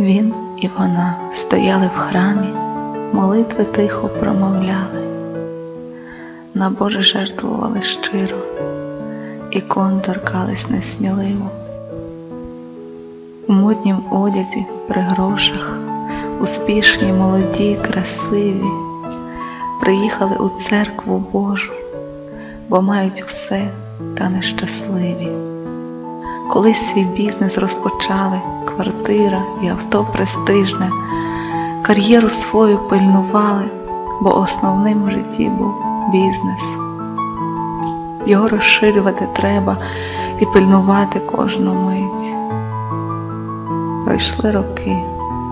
Він і вона стояли в храмі, молитви тихо промовляли, на Боже жертвували щиро, ікон торкались несміливо. У моднім одязі при грошах, успішні, молоді, красиві, приїхали у церкву Божу, бо мають все та нещасливі. Колись свій бізнес розпочали, квартира і авто престижне, кар'єру свою пильнували, бо основним в житті був бізнес. Його розширювати треба і пильнувати кожну мить. Пройшли роки,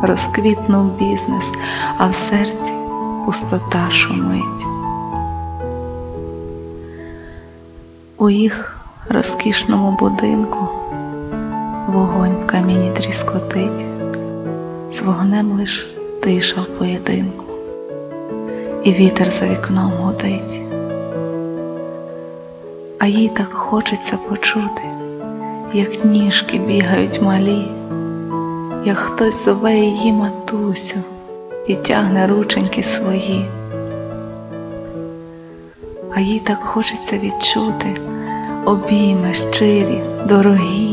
розквітнув бізнес, а в серці пустота шумить. У їх розкішному будинку вогонь в каміні тріскотить, з вогнем лиш тиша в поєдинку, і вітер за вікном гудить. А їй так хочеться почути, як ніжки бігають малі, як хтось зове її матусю і тягне рученьки свої. А їй так хочеться відчути обійми щирі, дорогі,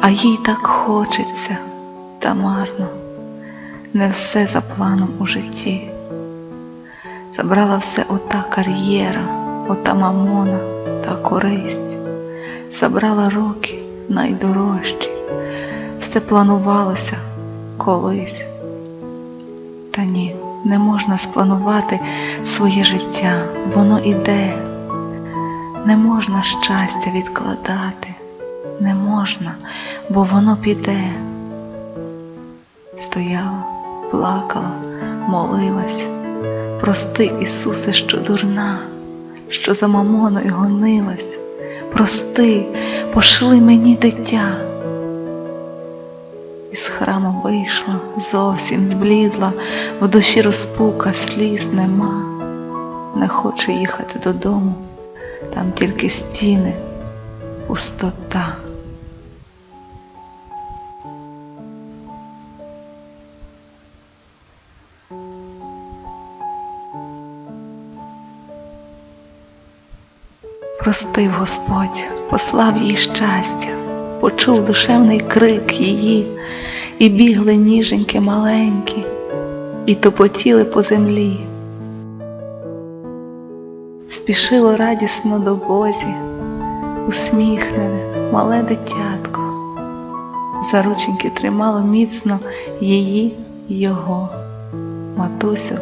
а їй так хочеться, та марно, не все за планом у житті. Забрала все ота кар'єра, ота мамона та користь, забрала роки найдорожчі, все планувалося колись. Та ні, не можна спланувати своє життя, воно іде. Не можна щастя відкладати, не можна, бо воно піде. Стояла, плакала, молилась, прости, Ісусе, що дурна, що за мамоною гонилась, прости, пошли мені дитя. Із храму вийшла, зовсім зблідла, в душі розпука, сліз нема, не хоче їхати додому, там тільки стіни, пустота. Простив Господь, послав їй щастя, почув душевний крик її, і бігли ніженьки маленькі, і топотіли по землі. Спішило радісно до Бозі, усміхнене, мале дитятко, за рученьки тримало міцно її його, матусю.